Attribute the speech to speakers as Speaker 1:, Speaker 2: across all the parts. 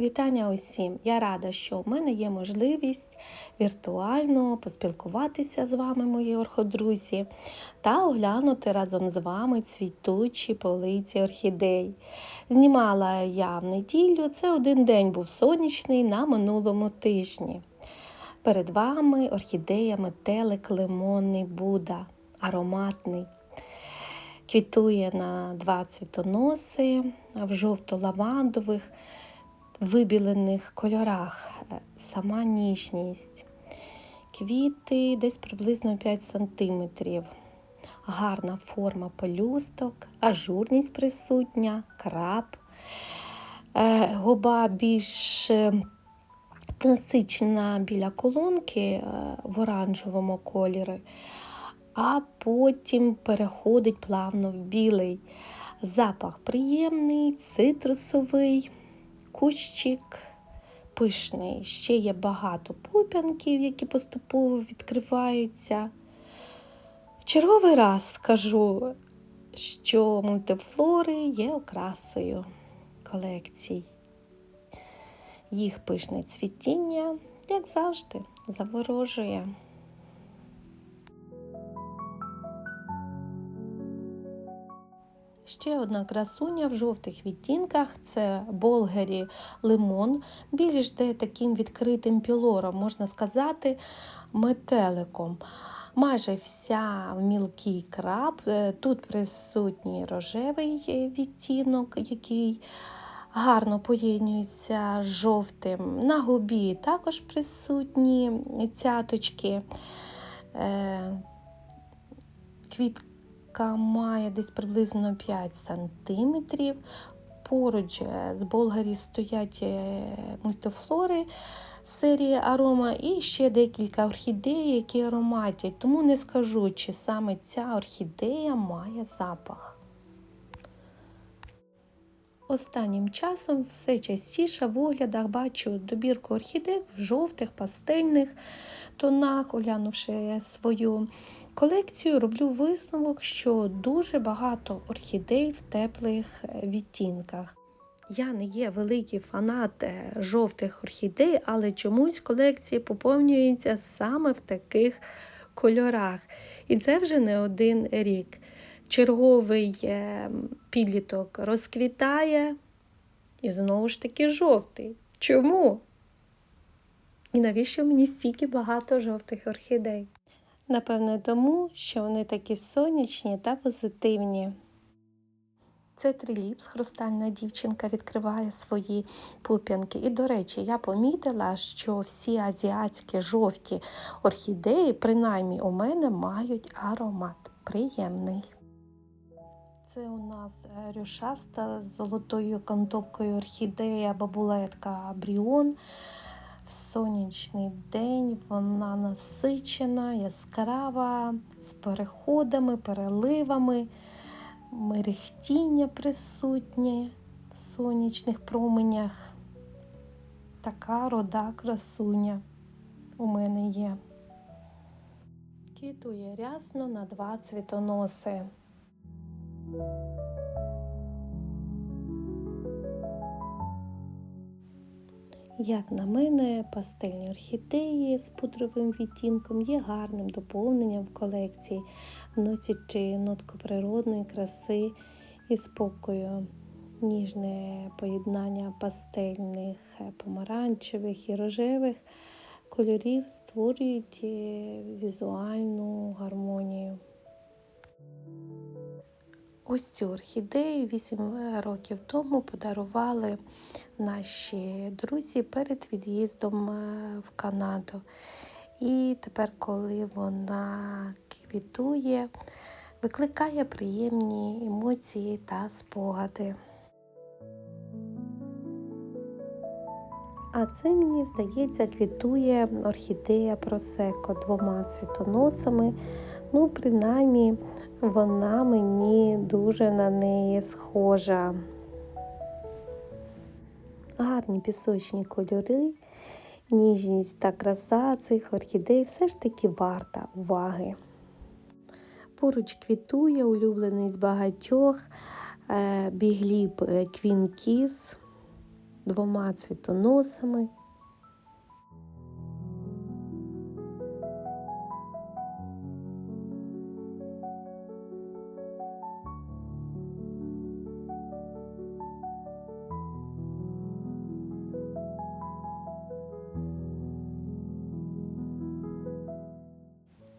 Speaker 1: Вітання усім! Я рада, що в мене є можливість віртуально поспілкуватися з вами, мої орходрузі, та оглянути разом з вами цвітучі полиці орхідей. Знімала я в неділю, це один день був сонячний на минулому тижні. Перед вами орхідея метелик лимонний Буда, ароматний. Квітує на два цвітоноси в жовто-лавандових вибілених кольорах, е, сама ніжність. Квіти десь приблизно 5 см. Гарна форма пелюсток, ажурність присутня, краб, Е, губа більш е, насичена біля колонки е, в оранжевому кольорі, а потім переходить плавно в білий. Запах приємний, цитрусовий кущик пишний. Ще є багато пуп'янків, які поступово відкриваються. В черговий раз скажу, що мультифлори є окрасою колекцій. Їх пишне цвітіння, як завжди, заворожує. Ще одна красуня в жовтих відтінках це болгері лимон, більш де таким відкритим пілором, можна сказати, метеликом. Майже вся мілкий краб. Е, Тут присутній рожевий відтінок, який гарно поєднується з жовтим. На губі також присутні цяточки. Е, Квітка має десь приблизно 5 см. Поруч е, з Болгарі стоять е, мультифлори серії арома і ще декілька орхідей, які ароматять. Тому не скажу, чи саме ця орхідея має запах. Останнім часом все частіше в оглядах бачу добірку орхідей в жовтих пастельних тонах, оглянувши свою колекцію, роблю висновок, що дуже багато орхідей в теплих відтінках. Я не є великий фанат е, жовтих орхідей, але чомусь колекція поповнюється саме в таких кольорах. І це вже не один рік черговий е, підліток розквітає і знову ж таки жовтий. Чому? І навіщо мені стільки багато жовтих орхідей? Напевне, тому, що вони такі сонячні та позитивні. Це триліпс, хрустальна дівчинка відкриває свої пуп'янки. І, до речі, я помітила, що всі азіатські жовті орхідеї, принаймні у мене, мають аромат приємний. Це у нас е, рюшаста з золотою окантовкою орхідея бабулетка Бріон. В сонячний день вона насичена, яскрава, з переходами, переливами, мерехтіння присутнє в сонячних променях. Така рода красуня у мене є. Квітує рясно на два цвітоноси. Як на мене, пастельні орхідеї з пудровим відтінком є гарним доповненням в колекції, вносячи нотку природної краси і спокою. Ніжне поєднання пастельних, помаранчевих і рожевих кольорів створюють е, візуальну гармонію. Ось цю орхідею 8 років тому подарували наші друзі перед від'їздом е, в Канаду. І тепер, коли вона квітує, викликає приємні емоції та спогади. А це, мені здається, квітує орхідея просеко двома цвітоносами. Ну, принаймні, вона мені дуже на неї схожа. Гарні пісочні кольори, ніжність та краса цих орхідей все ж таки варта уваги. Поруч квітує улюблений з багатьох е, бігліб Квінкіс. двома цвітоносами.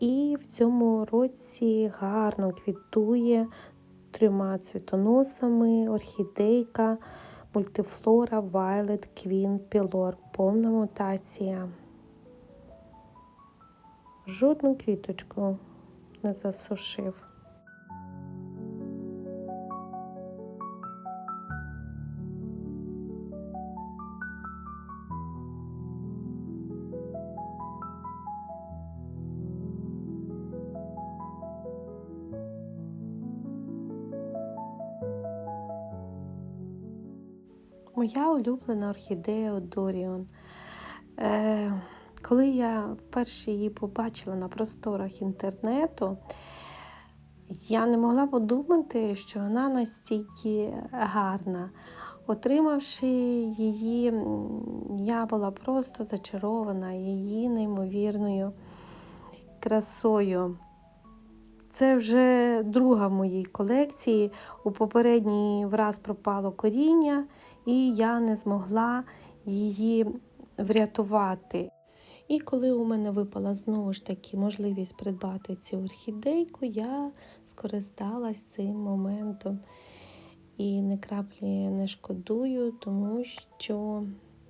Speaker 1: І в цьому році гарно квітує трьома цвітоносами орхідейка мультифлора Violet Queen Pilor. Повна мутація. Жодну квіточку не засушив. Моя улюблена орхідея Доріон. Е, коли я вперше її побачила на просторах інтернету, я не могла подумати, що вона настільки гарна. Отримавши її, я була просто зачарована її неймовірною красою. Це вже друга в моїй колекції. У попередній враз пропало коріння, і я не змогла її врятувати. І коли у мене випала знову ж таки можливість придбати цю орхідейку, я скористалась цим моментом і не краплі не шкодую, тому що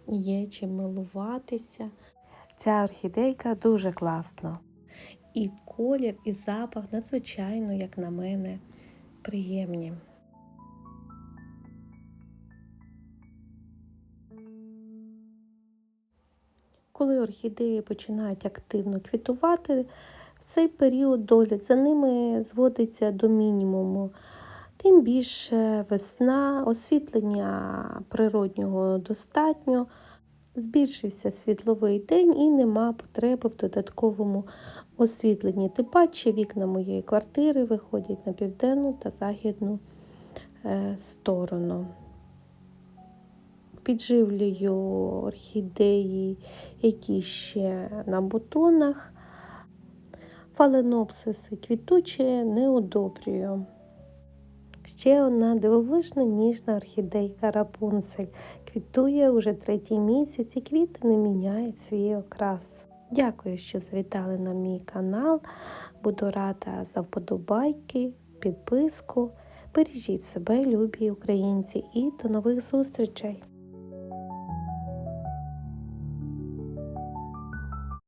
Speaker 1: є чим милуватися. Ця орхідейка дуже класна. І колір, і запах надзвичайно, як на мене, приємні. Коли орхідеї починають активно квітувати, в цей період догляд за ними зводиться до мінімуму. Тим більше весна, освітлення природнього достатньо, збільшився світловий день і нема потреби в додатковому освітленні. Тим паче вікна моєї квартири виходять на південну та західну е, сторону. Підживлюю орхідеї, які ще на бутонах, фаленопсиси квітучі не одобрюю. Ще одна дивовижна ніжна орхідейка рапунцель. Квітує уже третій місяць і квіти не міняють свій окрас. Дякую, що завітали на мій канал. Буду рада за вподобайки, підписку. Бережіть себе, любі українці, і до нових зустрічей!